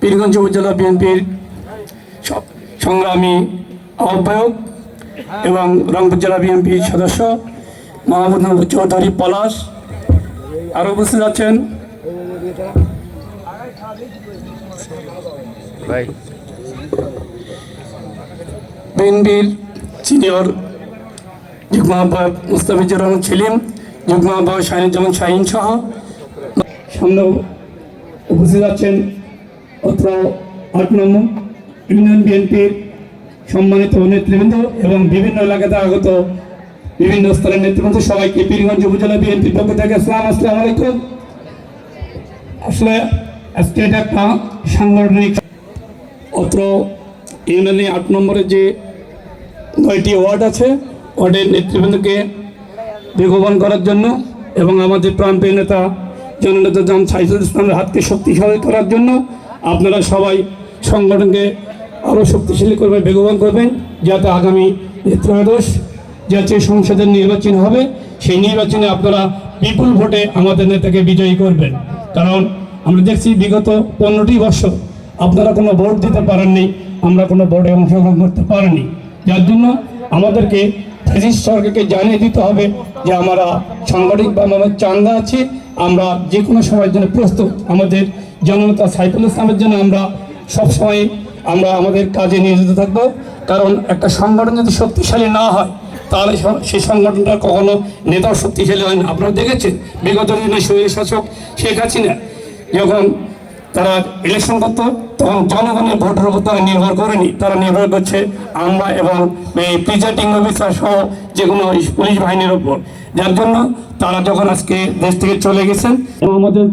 পীরগঞ্জ উপজেলা বিএনপির সংগ্রামী আহ্বায়ক এবং রংপুর জেলা বিএনপির সদস্য মাহমুদ চৌধুরী পলাশ। আরও উপস্থিত আছেন? বিএনপির সিনিয়র যুগ্ম আহ্বায়ক মুস্তাফিজুর রহমান ছিলিম যুগ্ম আহ্বায়ক শাহিনুজ্জামান শাহিন সহ সামনে উপস্থিত আছেন অত্র আট নম্বর ইউনিয়ন বিএনপির সম্মানিত নেতৃবৃন্দ এবং বিভিন্ন এলাকাতে আগত বিভিন্ন স্তরের নেতৃবৃন্দ সবাইকে পীরগঞ্জ উপজেলা বিএনপির পক্ষ থেকে আসসালাম, আসসালামু আলাইকুম। আসলে আজকে এটা একটা সাংগঠনিক অত্র ইউনিয়নে আট নম্বরে যে নয়টি ওয়ার্ড আছে, ওয়ার্ডের নেতৃবৃন্দকে বেগবান করার জন্য এবং আমাদের প্রান্তীয় নেতা জননেতা জাম সাইফুল ইসলামের হাতকে শক্তিশালী করার জন্য আপনারা সবাই সংগঠনকে আরও শক্তিশালী করবেন, বেগবান করবেন, যাতে আগামী ত্রয়োদশ জাতীয় সংসদের নির্বাচন হবে, সেই নির্বাচনে আপনারা বিপুল ভোটে আমাদের নেতাকে বিজয়ী করবেন। কারণ আমরা দেখছি বিগত পনেরোটি বছর আপনারা কোনো ভোট দিতে পারেননি, আমরা কোনো ভোটে অংশগ্রহণ করতে পারিনি। যার জন্য আমাদেরকে ব্রিটিশ সরকারকে জানিয়ে দিতে হবে যে, আমরা সাংগঠনিকভাবে চাঙ্গা আছি আমরা যে কোনো সময়ের জন্য প্রস্তুত। আমাদের জননেতা সাইফুল ইসলামের জন্য আমরা সবসময় আমরা আমাদের কাজে নিয়োজিত থাকব। কারণ একটা সংগঠন যদি শক্তিশালী না হয়, তাহলে সেই সংগঠনটা কখনো নেতাও শক্তিশালী হয় না। আপনারা দেখেছেন, বিগত দিনে শরীর শাসক শেখ হাসিনা যখন তারা ইলেকশন করতো, তখন জনগণের ভোটের উপর তারা নির্ভর করেনি। তারা নির্ভর করছে আমরা এবং এই প্রিজাইডিং অফিসার সহ যে কোনো পুলিশ বাহিনীর উপর। যার জন্য তারা যখন আজকে দেশ থেকে চলে গেছেন আমাদের